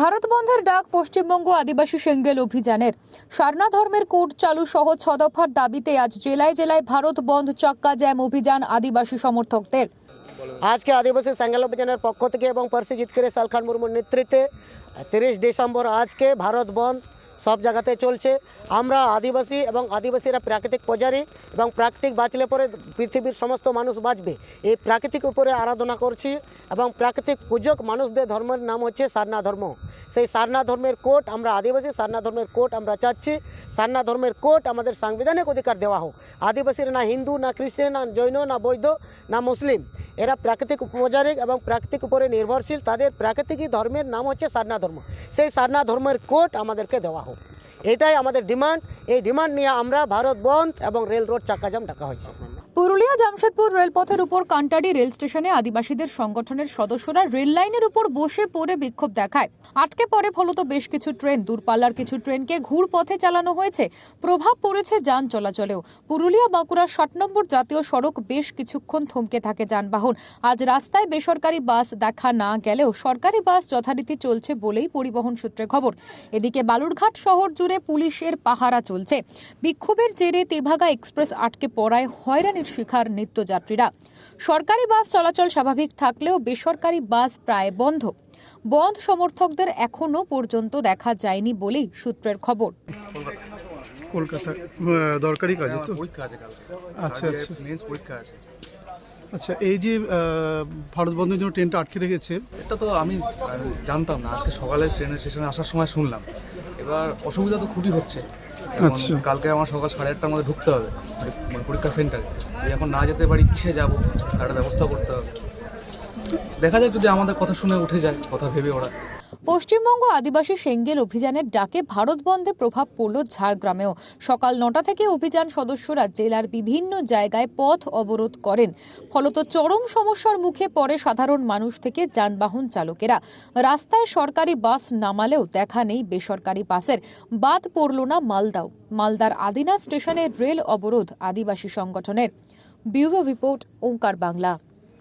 ভারত বন্ধের ডাক পশ্চিমবঙ্গ আদিবাসী সেঙ্গেল অভিযানের। সারনা ধর্মের কোড চালু সহ ছ দফার দাবিতে আজ জেলায় জেলায় ভারত বন্ধ চক্কা জ্যাম অভিযান আদিবাসী সমর্থকদের। আজকে আদিবাসী সাঙ্গাল অভিযানের পক্ষ থেকে এবং পার্সি করে, সালখান মুর্মুর নেতৃত্বে, তিরিশ ডিসেম্বর আজকে ভারত বন্ধ সব জায়গাতে চলছে। আমরা আদিবাসী এবং আদিবাসীরা প্রাকৃতিক পূজারী এবং প্রাকৃতিক বাঁচলে পরে পৃথিবীর সমস্ত মানুষ বাঁচবে। এই প্রাকৃতিক উপরে আরাধনা করছি এবং প্রাকৃতিক পূজক মানুষদের ধর্মের নাম হচ্ছে সারনা ধর্ম। সেই সারনা ধর্মের কোট আমরা আদিবাসী, সারনা ধর্মের কোট আমরা চাচ্ছি। সারনা ধর্মের কোট আমাদের সাংবিধানিক অধিকার দেওয়া হোক। আদিবাসীরা না হিন্দু, না খ্রিস্টান, না জৈন, না বৈধ না মুসলিম। এরা প্রাকৃতিক উপচারিক এবং প্রাকৃতিক উপরে নির্ভরশীল। তাদের প্রাকৃতিক ধর্মের নাম হচ্ছে সারনা ধর্ম। সেই সারনা ধর্মের কোট আমাদেরকে দেওয়া এটাই আমাদের ডিমান্ড এই ডিমান্ড নিয়ে আমরা ভারত বন্ধ এবং রেল রোড চাকাজাম ডাকা হয়েছে। পুরুলিয়া জামশেদপুর রেলপথের উপর কান্টারি রেল স্টেশনে আদিবাসীদের সংগঠনের সদস্যরা রেল লাইনের উপর বসে পড়ে বিক্ষোভ দেখায়। আটকে পড়ে ফলত বেশ কিছু ট্রেন, দূরপাল্লার কিছু ট্রেনকে ঘুর পথে চালানো হয়েছে। প্রভাব পড়েছে যান চলাচলেও। পুরুলিয়া বাঁকুড়া ষাট নম্বর জাতীয় সড়ক বেশ কিছুক্ষণ থমকে থাকে যানবাহন। আজ রাস্তায় বেসরকারি বাস দেখা না গেলেও সরকারি বাস যথারীতি চলছে বলেই পরিবহন সূত্রে খবর। এদিকে বালুরঘাট শহর জুড়ে পুলিশের পাহারা চলছে। বিক্ষোভের জেরে তেভাগা এক্সপ্রেস আটকে পড়ায় হয়রানির শিকার নিত্যযাত্রীরা। সরকারি বাস চলাচল স্বাভাবিক থাকলেও বেসরকারি বাস প্রায় বন্ধ। বন্ধ সমর্থকদের এখনও পর্যন্ত দেখা যায়নি বলেই সূত্রের খবর। কলকাতা দরকারি কাজে তো? আচ্ছা আচ্ছা। পরীক্ষা আছে। আচ্ছা এই যে ভারত বন্ধের জন্য ট্রেনটা আটকে রেখেছে। এটা তো আমি জানতাম না। আজকে সকালে ট্রেনের স্টেশনে আসার সময় শুনলাম। এবার অসুবিধা তো খুবই হচ্ছে। আচ্ছা। কালকে আমার সকাল সাড়ে আটটার মধ্যে ঢুকতে হবে মানে পরীক্ষা সেন্টারে। এখন না যেতে পারি কিসে যাব? তার ব্যবস্থা করতে হবে। দেখা যাক যদি আমাদের কথা শুনে উঠে যায় কথা ভেবে ওরা। পশ্চিমবঙ্গ আদিবাসী সেঙ্গেল অভিযানের ডাকে ভারত বন্ধে প্রভাব পড়ল ঝাড়গ্রামেও। সকাল নটা থেকে অভিযান সদস্যরা জেলার বিভিন্ন জায়গায় পথ অবরোধ করেন। ফলত চরম সমস্যার মুখে পড়ে সাধারণ মানুষ থেকে যানবাহন চালকেরা। রাস্তায় সরকারি বাস নামালেও দেখা নেই বেসরকারি বাসের। বাদ পড়ল না মালদাও। মালদার আদিনা স্টেশনের রেল অবরোধ আদিবাসী সংগঠনের। Bureau report Omkar Bangla.